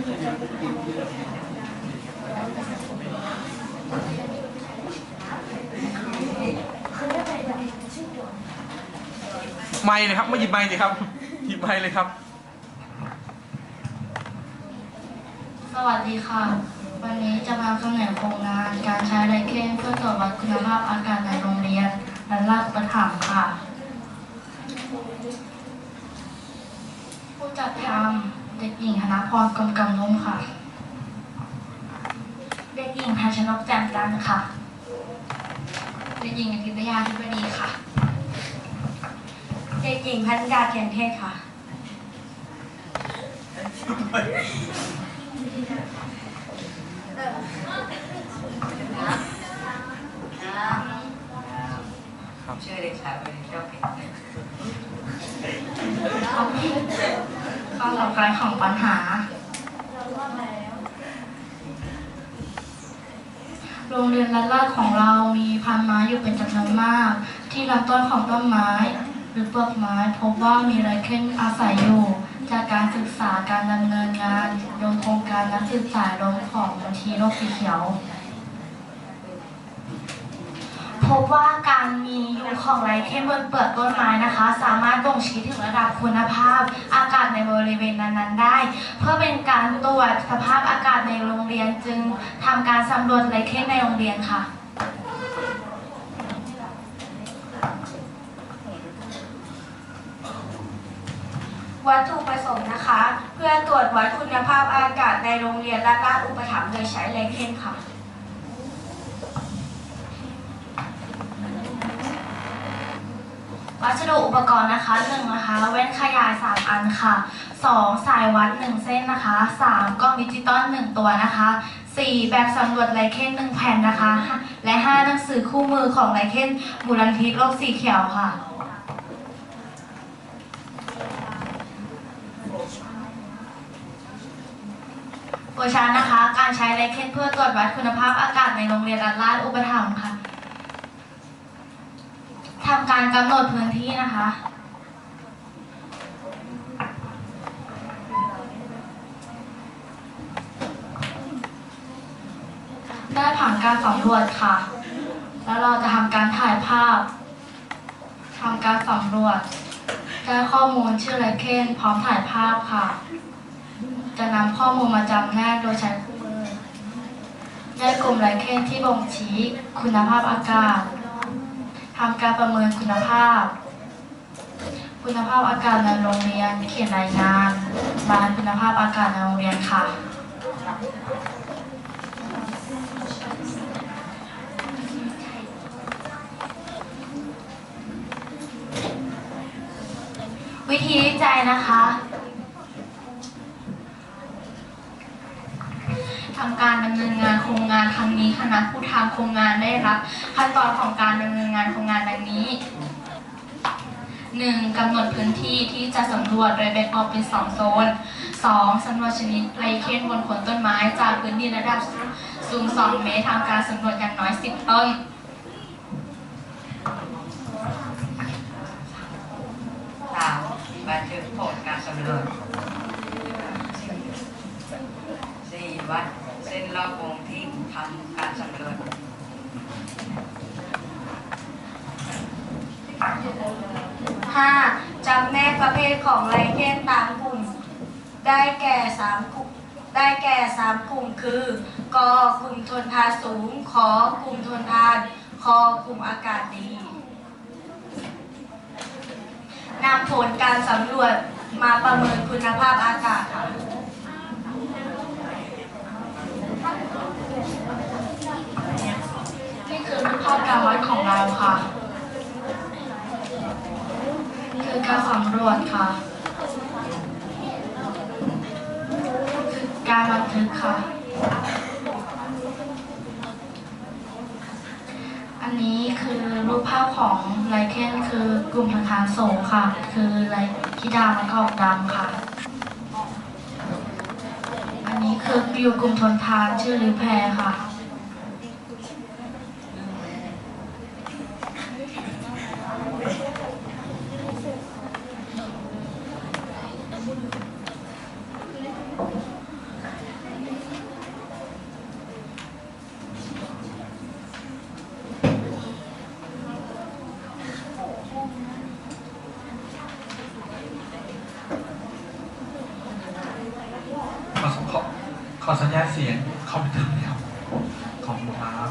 ไม่เลยครับไม่หยิบไม่สิครับหยิบไม่เลยครับ สวัสดีค่ะ วันนี้จะมาเสนอโครงงานการใช้ไรเคนเพื่อตรวจวัดคุณภาพอากาศในโรงเรียนและราชประถมค่ะ ผู้จัดทำ เด็กหญิงธนพรกรมกำนุ่มค่ะ เด็กหญิงทัชนกแจ่มจันทร์ค่ะ เด็กหญิงอภิตยาธิบดีค่ะ เด็กหญิงพันยาเทียนเทศค่ะ ชื่อเด็กชายวันนี้เจ้าเพชร ความสำคัญของปัญหา โรงเรียนรัฐราชของเรามีพันไม้อยู่เป็นจำนวนมาก ที่ลำต้นของต้นไม้ หรือเปลือกไม้ พบว่ามีไรเคนอาศัยอยู่จากการศึกษาการดำเนินงานโดยโครงการนักศึกษาลมของบัญชีโลกสีเขียว พบว่าการมีอยู่ของไรเคนบนเปลือกต้นไม้นะคะ สามารถบ่งชี้ถึงระดับคุณภาพ อากาศในบริเวณนั้นๆได้ เพื่อเป็นการตรวจสภาพอากาศในโรงเรียนจึงทำการสำรวจไรเคนในโรงเรียนค่ะวัตถุประสงค์นะคะ เพื่อตรวจวัดคุณภาพอากาศในโรงเรียนและราชอุปถัมภ์โดยใช้เลเคนค่ะ วัสดุอุปกรณ์นะคะหนึ่งนะคะแว่นขยายสามอันค่ะสองสายวัดหนึ่งเส้นนะคะสามกล้องดิจิตอลหนึ่งตัวนะคะสี่แบบสำรวจไลเคนหนึ่งแผ่นนะคะ และห้าหนังสือคู่มือของไลเคนมูลนิธิโลกสีเขียวค่ะโปรชันนะคะ การใช้ไลเคนเพื่อตรวจวัดคุณภาพอากาศในโรงเรียนรัฐราชอุปถัมภ์ค่ะ ทำการกำหนดพื้นที่นะคะ ได้ผ่านการสำรวจค่ะ แล้วเราจะทำการถ่ายภาพทำการสำรวจ ได้ข้อมูลชื่อไรเคนพร้อมถ่ายภาพค่ะ จะนำข้อมูลมาจำแนกโดยใช้คู่มือ ได้กลุ่มไรเคนที่บ่งชี้คุณภาพอากาศ ทำการประเมินคุณภาพ คุณภาพอากาศในโรงเรียน เขียนรายงานบานคุณภาพอากาศในโรงเรียนค่ะ วิธีวิจัยนะคะทำการดำเนินงานครั้งนี้คณะผู้ทำโครงงานได้รับ ขั้นตอนของการดำเนินงานโครงงานดังนี้ 1. กำหนดพื้นที่ที่จะสำรวจโดยแบ่งออกเป็น 2 โซน 2. สำรวจชนิดไรเคนบนโคนต้นไม้จากพื้นดินระดับสูง 2 เมตรทำการสำรวจอย่างน้อย 10 ต้นสามบันทึกผลการสำรวจสี่วัดเส้นรอบวง ที่ทำการสำรวจ 5. จำแนกประเภทของไลเคนตามกลุ่ม ได้แก่3กลุ่มได้แก่3กลุ่มคือกกลุ่มทนทานสูงขอกลุ่มทนทานคอกลุ่มอากาศดีนำผลการสำรวจมาประเมินคุณภาพอากาศค่ะ นี่คือรูป ภาพการวัดของเราค่ะ คือการสำรวจค่ะ คือการบันทึกค่ะ อันนี้คือรูปภาพของไลเคนคือกลุ่มทางทานโสงค่ะ คือไลคิดามันก็อกดำค่ะอันนี้คืออยู่กลุ่มทนทานชื่อลิแพรค่ะ ขอสัญญาณเสียงคอมพิวเตอร์แล้วขอบคุณครับ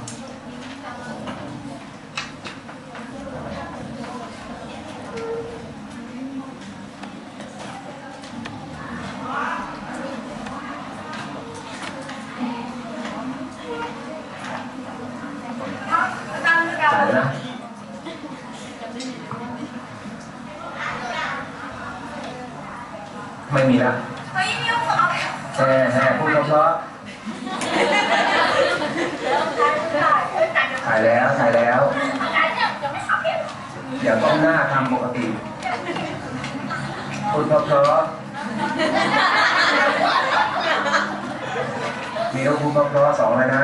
ใส่นะไม่มีละ แห่พูดเพราะถ่ายแล้วถ่ายแล้วอย่าต้องหน้าทำปกติพูดเพราะมีต้องพูดเพราะสองเลยนะ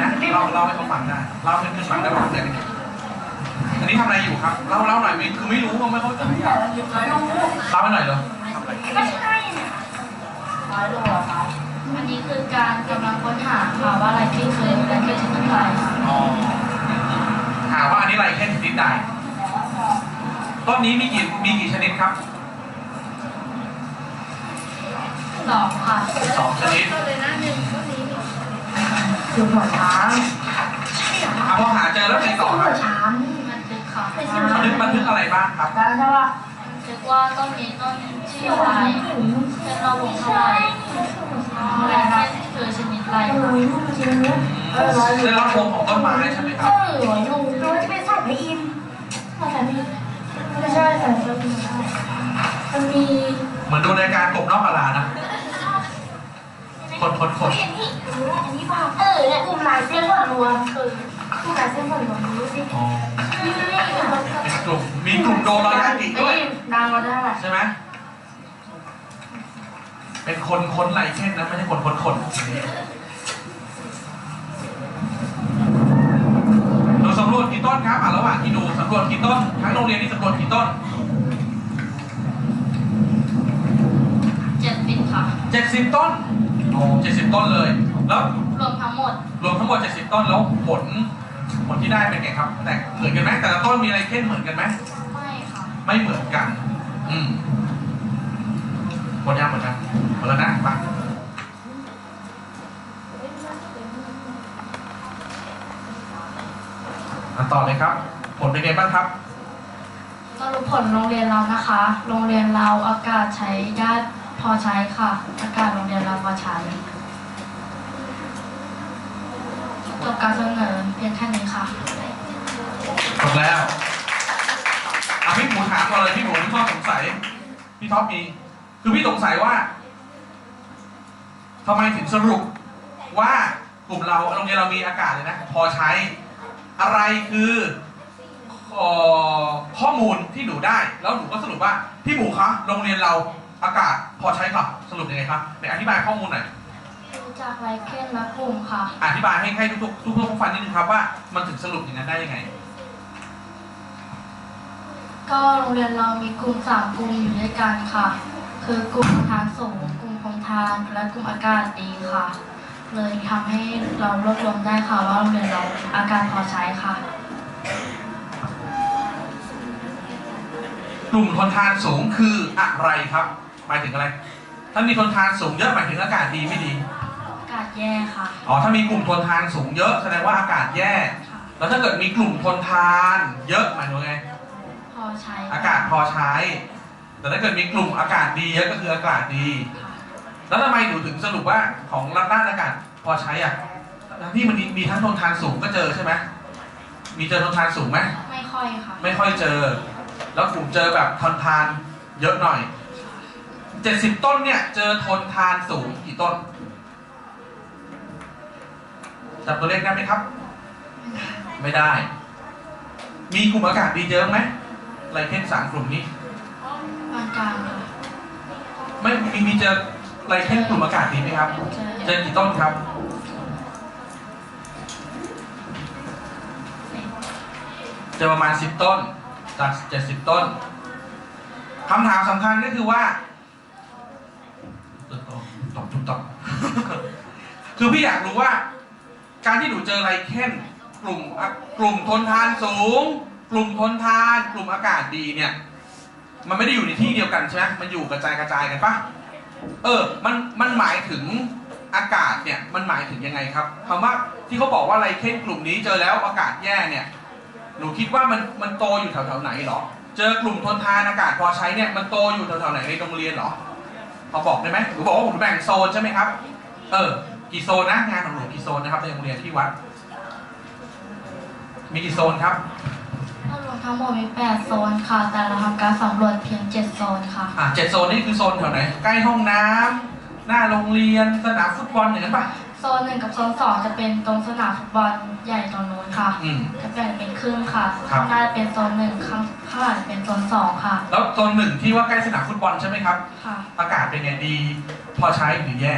ได้นะเล่าเล่าให้เขาฟังได้เล่าให้เพื่อนฟังได้ว่าเป็นยังไงอันนี้ทำอะไรอยู่ครับเล่าเล่าหน่อยม่คือไม่รู้ว่าไม่เข้าใจอะเล่าให้หน่อยเหรอทำอะไรอันนี้คือการกำลังค้นหาค่ะว่าอะไรที่เคยและเคยชนิดใดค่ะอ๋อถาว่าอันนี้อะไรแค่ชนิดใดต้นนี้มีกี่มีกี่ชนิดครับสองค่ะสองชนิดเลยนะหนึ่งต้นนี้มี คือหัวช้างอะพอหาเจอแล้วไงต่อครับช้างมันคือค่ะบันทึกบันทึกอะไรบ้างครับ แล้วใช่ป่ะนึกว่าต้นนี้ต้นชื่ออะไรเป็นราวงเท่าไหร่และเช่นคือชนิดอะไรค่ะได้รับวงของต้นไม้ใช่ไหมครับ หัวยุงตัวที่เป็นสัตว์ไม่ใช่แต่เป็นมันมีเหมือนดูรายการกบนอกกาลานะ คนคนคน เออเนี่ยกลุ่มลายเส้นส่วนรวมคือกลุ่มลายเส้นส่วนรวมรู้สิอ๋อเป็นกลุ่มมีกลุ่มโดรายากิด้วยดังเราได้แหละใช่ไหมเป็นคนคนไรเช่นนะไม่ใช่คนคนคนดูสำรวจกี่ต้นครับอะระหว่างที่ดูสำรวจกี่ต้นทั้งโรงเรียนนี่สำรวจกี่ต้นเจ็ดสิบค่ะเจ็ดสิบต้นโอ้เจ็ดสิบต้นเลย แล้วรวมทั้งหมด รวมทั้งหมด 70 ต้นแล้วผลผลที่ได้เป็นไงครับแต่เหมือนกันไหมแต่ละต้นมีอะไรเข้นเหมือนกันไหมไม่ค่ะไม่เหมือนกัน อืมหมดยังหมดยังหมดแล้วนะมาอะต่อเลยครับ ผลเป็นไงบ้างครับสรุปผลโรงเรียนเรานะคะ โรงเรียนเราอากาศใช้ได้พอใช้ค่ะ อากาศโรงเรียนเราพอใช้ จบการเสนอเพียงแค่นี้ค่ะจบแล้วอะพี่หมูถามก่อนเลยพี่หมูมีข้อสงสัย พี่ท็อปมีคือพี่สงสัยว่าทำไมถึงสรุปว่ากลุ่มเราโรงเรียนเรามีอากาศเลยนะ พอใช้อะไรคือเอ่อข้อมูลที่หนูได้ แล้วหนูก็สรุปว่าพี่หมูคะโรงเรียนเราอากาศพอใช้ค่ะสรุปยังไงคะไหนอธิบายข้อมูลหน่อย รู้จักไลเคนและกลุ่มค่ะ อธิบายให้ให้ทุกๆทุกๆผู้ฟังนิดนึงครับว่ามันถึงสรุปอย่างนั้นได้ยังไง ก็โรงเรียนเรามีกลุ่มสามกลุ่มอยู่ด้วยกันค่ะ คือกลุ่มทานสูงกลุ่มคงทานและกลุ่มอากาศดีค่ะ เลยทำให้เรารวบรวมได้ค่ะว่าโรงเรียนเราอากาศพอใช้ค่ะ กลุ่มทนทานสูงคืออะไรครับหมายถึงอะไร ถ้ามีทนทานสูงเยอะหมายถึงอากาศดีไม่ดีอากาศแย่ค่ะอ๋อถ้ามีกลุ่มทนทานสูงเยอะแสดงว่าอากาศแย่ ค่ะแล้วถ้าเกิดมีกลุ่มทนทานเยอะหมายถึงไง พอใช้อากาศพอใช้ แต่ถ้าเกิดมีกลุ่มอากาศดีเยอะก็คืออากาศดี ค่ะแล้วทำไมหนูถึงสรุปว่าของรัฐด้านอากาศพอใช้อะทั้งที่มันมีมีทั้งทนทานสูงก็เจอใช่ไหมมีเจอทนทานสูงไหมไม่ค่อยค่ะไม่ค่อยเจอ แล้วกลุ่มเจอแบบทนทานเยอะหน่อยเจ็ดสิบต้นเนี่ยเจอทนทานสูงกี่ต้น จับตัวเลขได้ไหมครับ ไม่ได้ มีกลุ่มอากาศดีเยอะไหมไรเคนสามกลุ่มนี้ปานกลางค่ะไม่มีมีเจอไรเคนกลุ่มอากาศดีไหมครับเจอเจอกี่ต้นครับ เจอประมาณสิบต้น จากเจ็ดสิบต้นคำถามสำคัญก็คือว่าตอบตอบตอบคือพี่อยากรู้ว่า การที่หนูเจอไรเคนกลุ่มกลุ่มทนทานสูง กลุ่มทนทาน กลุ่มอากาศดีเนี่ย มันไม่ได้อยู่ในที่เดียวกันใช่ไหมมันอยู่กระจายกระจายกันปะเออ มันมันหมายถึงอากาศเนี่ยมันหมายถึงยังไงครับคำว่าที่เขาบอกว่าไรเคนกลุ่มนี้เจอแล้วอากาศแย่เนี่ย หนูคิดว่ามันมันโตอยู่แถวๆไหนหรอ เจอกลุ่มทนทานอากาศพอใช้เนี่ยมันโตอยู่แถวๆไหนในโรงเรียนหรอพอบอกได้ไหมหนูบอกว่าผมแบ่งโซนใช่ไหมครับ เออ กี่โซนนะงานของหนูกี่โซนนะครับในโรงเรียนที่วัด มีกี่โซนครับถ้ารวมทั้งหมดมีแปดโซนค่ะ แต่เราทำการสำรวจเพียงเจ็ดโซนค่ะ อะเจ็ดโซนนี่คือโซนแถวไหน ใกล้ห้องน้ำหน้าโรงเรียนสนามฟุตบอลอย่างนั้นปะโซนหนึ่งกับโซนสองจะเป็นตรงสนามฟุตบอลใหญ่ตรงนู้นค่ะ อืม จะแบ่งเป็นครึ่งค่ะ ครับ ข้างหน้าเป็นโซนหนึ่งข้างข้างหลังเป็นโซนสองค่ะ แล้วโซนหนึ่งที่ว่าใกล้สนามฟุตบอลใช่ไหมครับ ค่ะ อากาศเป็นไงดี พอใช้หรือแย่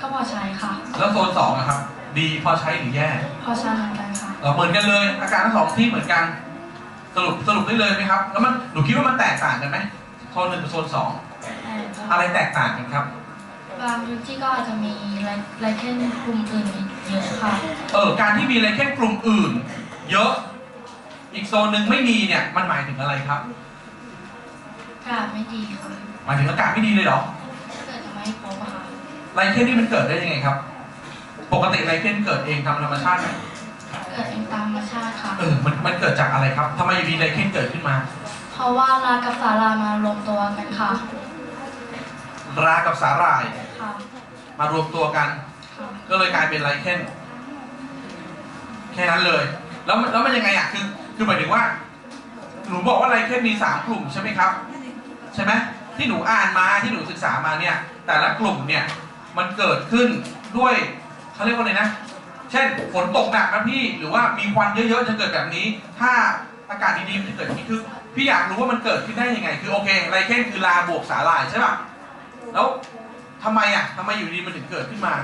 ก็พอใช้ค่ะ แล้วโซนสองอะครับ ดีพอใช้หรือแย่พอใช้เหมือนกันค่ะเราเหมือนกันเลย อาการทั้งสองที่เหมือนกัน สรุปสรุปได้เลยไหมครับ แล้วมันหนูคิดว่ามันแตกต่างกันไหมโซนหนึ่งกับโซนสองแต่ก็อะไรแตกต่างกันครับ บางพื้นที่ก็อาจจะมีไรไรเคนกลุ่มอื่นเยอะค่ะ เออการที่มีอะไรแค่กลุ่มอื่น เยอะ อีกโซนหนึ่งไม่มีเนี่ยมันหมายถึงอะไรครับอากาศไม่ดีค่ะหมายถึงอากาศไม่ดีเลยเหรอเกิดจะไม่พบอะค่ะ ไรเคนนี่มันเกิดได้ยังไงครับ ปกติไรเคนเกิดเองตามธรรมชาติไหมเกิดเองตามธรรมชาติค่ะ เออ มันมันเกิดจากอะไรครับทำไมอยู่ดีไรเคนเกิดขึ้นมา เพราะว่ารากับสารามารวมตัวกันค่ะ รากับสาหร่ายค่ะ มารวมตัวกันค่ะก็เลยกลายเป็นไรเคนแค่นั้นเลย แล้วมันแล้วมันยังไงอะ คือ คือหมายถึงว่า หนูบอกว่าไรเคนมีสามกลุ่มใช่ไหมครับ ใช่ไหมที่หนูอ่านมาที่หนูศึกษามาเนี่ย แต่ละกลุ่มเนี่ย มันเกิดขึ้นด้วยเขาเรียกว่าอะไรนะ เช่นฝนตกหนักนะพี่ หรือว่ามีควันเยอะๆจะเกิดแบบนี้ ถ้าอากาศดีๆมันจะเกิดอย่างนี้คือพี่อยากรู้ว่ามันเกิดขึ้นได้ยังไง คือโอเคไรเคนคือลาบวกสาหร่ายใช่ป่ะแล้วทำไมอะทำไมอยู่ดีมันถึงเกิดขึ้นมา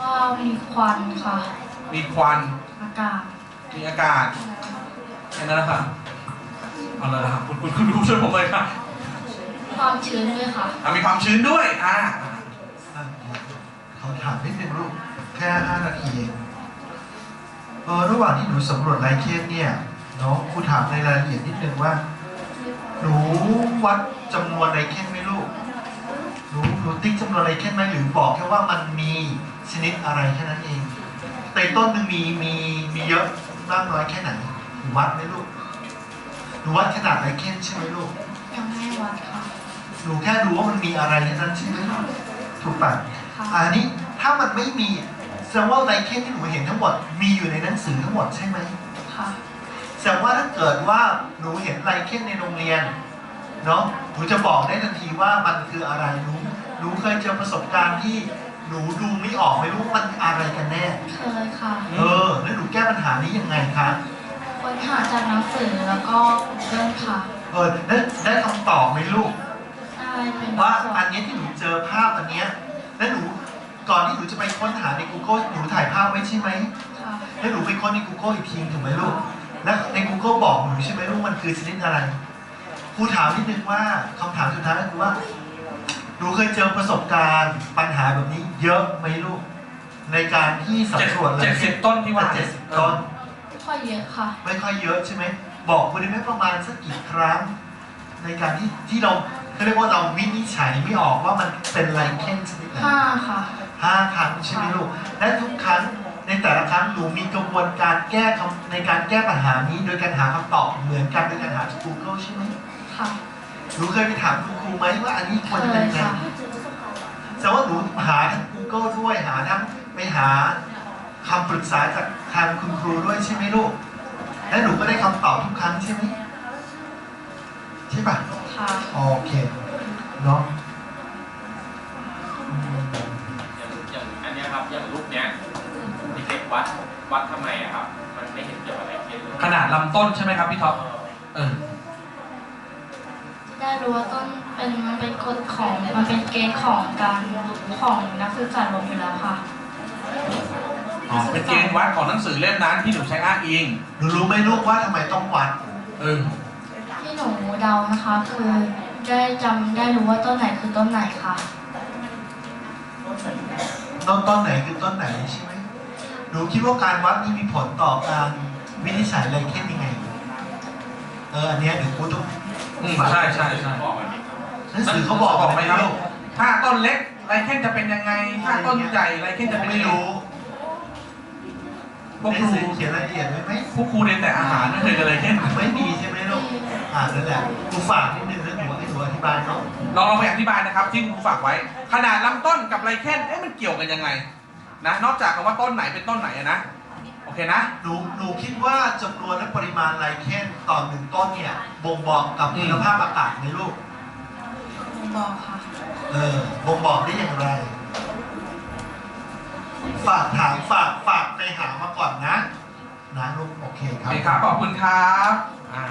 ก็มีควันค่ะ มีควัน อากาศ มีอากาศแค่นั้นแหละครับเอาเลยนะครับคุณคุณคุณดูช่วยผมเลยครับ ความชื้นด้วยค่ะ อะมีความชื้นด้วยอ่าเขาถามนิดนึงลูกแค่5นาทีเองเออระหว่างที่หนูสำรวจไลเคสเนี่ยเนาะครูถามในรายละเอียดนิดนึงว่า หนูวัดจำนวนไลเคนไหมลูกหนูหนูติ๊กจำนวนไลเคนไหมหรือบอกแค่ว่ามันมีชนิดอะไรแค่นั้นเองในต้นหนึ่งมีมีมีเยอะมากน้อยแค่ไหนหนูวัดไหมลูกหนูวัดขนาดไลเคนใช่ไหมลูกยังไม่วัดค่ะ หนูแค่ดูว่ามันมีอะไรแค่นั้นใช่ไหมถูกปะค่ะอันนี้ถ้ามันไม่มีแสดงว่าไลเคนที่หนูเห็นทั้งหมดมีอยู่ในหนังสือทั้งหมดใช่ไหมค่ะแสดงว่าถ้าเกิดว่าหนูเห็นไลเคนในโรงเรียนเนาะหนูจะบอกได้ทันทีว่ามันคืออะไรหนูหนูเคยเจอประสบการณ์ที่หนูดูไม่ออกไม่รู้มันอะไรกันแน่เคยค่ะ เออ แล้วหนูแก้ปัญหานี้ยังไงคะค้นหาจากหนังสือแล้วก็เรื่องค่ะ เออได้ได้คำตอบไหมลูกได้ เป็นว่าส่วนอันเนี้ยที่หนูเจอภาพอันเนี้ยแล้วหนูก่อนที่หนูจะไปค้นหาใน Google หนูถ่ายภาพไว้ใช่ไหมค่ะแล้วหนูไปค้นใน Google อีกทีถูกไหมลูกแล้วใน Google บอกหนูใช่ไหมลูกมันคือชนิดอะไรครูถามนิดนึงว่าคำถามสุดท้ายก็คือว่าหนูเคยเจอประสบการณ์ปัญหาแบบนี้ เยอะไหมลูก ในการที่เจ็ดสำรวจเจ็ดสิบต้นที่ว่าเจ็ดสิบต้นค่อยเยอะค่ะ ไม่ค่อยเยอะใช่ไหมบอกคุณได้ไหมประมาณสักกี่ครั้ง ในการที่ที่เรา เขาเรียกว่าเราวินิจฉัยไม่ออกว่ามันเป็นไลเคนชนิดไหนห้าค่ะห้าครั้งใช่ไหมลูก และทุกครั้งในแต่ละครั้งหนูมีกระบวนการแก้คำในการแก้ปัญหานี้ โดยการหาคำตอบเหมือนกันโดยการหาจาก Google ใช่ไหมค่ะหนูเคยไปถามคุณครูไหมว่าอันนี้เคควรจะเป็ยนไงค่ะแสดงว่าหนูหาทั้ง Google ด้วยหาทั้งไปหาคำปรึกษาจากทางคุณครูด้วยใช่ไหมลูก และหนูก็ได้คำตอบทุกครั้งใช่ไหม ใช่ปะค่ะโอเคเนาะอืมอย่างอย่างอันเนี้ยครับอย่างรูปเนี้ยเด็กๆวัดวัดทำไมอะครับ มันไม่เห็นเกี่ยวกับอะไรเกี่ยวเลยขนาดลำต้นใช่ไหมครับพี่ท็อปเออได้รู้ว่าต้นเป็นมันเป็นกฎของมันเป็นเกณฑ์ของการของนักศึกษาลงอยู่แล้วค่ะอ๋อเป็นเกณฑ์วัดของหนังสือเล่มนั้นที่หนูใช้อ้างอิงหนูรู้ไหมลูกว่าทำไมต้องวัดเออที่ หนูเดานะคะ คือได้จำได้รู้ว่าต้นไหนคือต้นไหนค่ะ ต้นต้นไหนคือต้นไหนใช่ไหมหนูคิดว่าการวัดนี่มีผลต่อการวินิจฉัยอะไรเข้นยังไง เอออันเนี้ยเดี๋ยวครูต้องอืมใช่ใช่ใช่บอกมันดิหนังสือเขาบอกบอกไหมครับลูกถ้าต้นเล็กไรเค่นจะเป็นยังไง ถ้าต้นใหญ่ไรเค่นจะเขาเป็นไม่ยังไงรู้พวกหคนังรูสือเขียนรายละเอียดไว้ไหมพวกครูเรียนแต่อาหารไม่เคยจะไรเค่นไม่มีใช่ ครูฝากนิดนึงแล้วหนูให้หนูอธิบายเนาะลองลองไปอธิบายนะครับที่ครูฝากไว้ ขนาดลำต้นกับไรเค่นเอ๊ะมันเกี่ยวกันยังไงนะนอกจากคำว่าต้นไหนเป็นต้นไหนอะนะโอเคนะ หนูหนูคิดว่าจำนวนและปริมาณไลเคนต่อหนึ่งต้นเนี่ยบ่งบอกกับอืม คุณภาพอากาศในลูก บอกค่ะเออบ่งบอกได้อย่างไร ฝากถามฝากฝากไปหามาก่อนนะ นะลูกโอเคคโอรับเคครับขอบคุณครับอ่า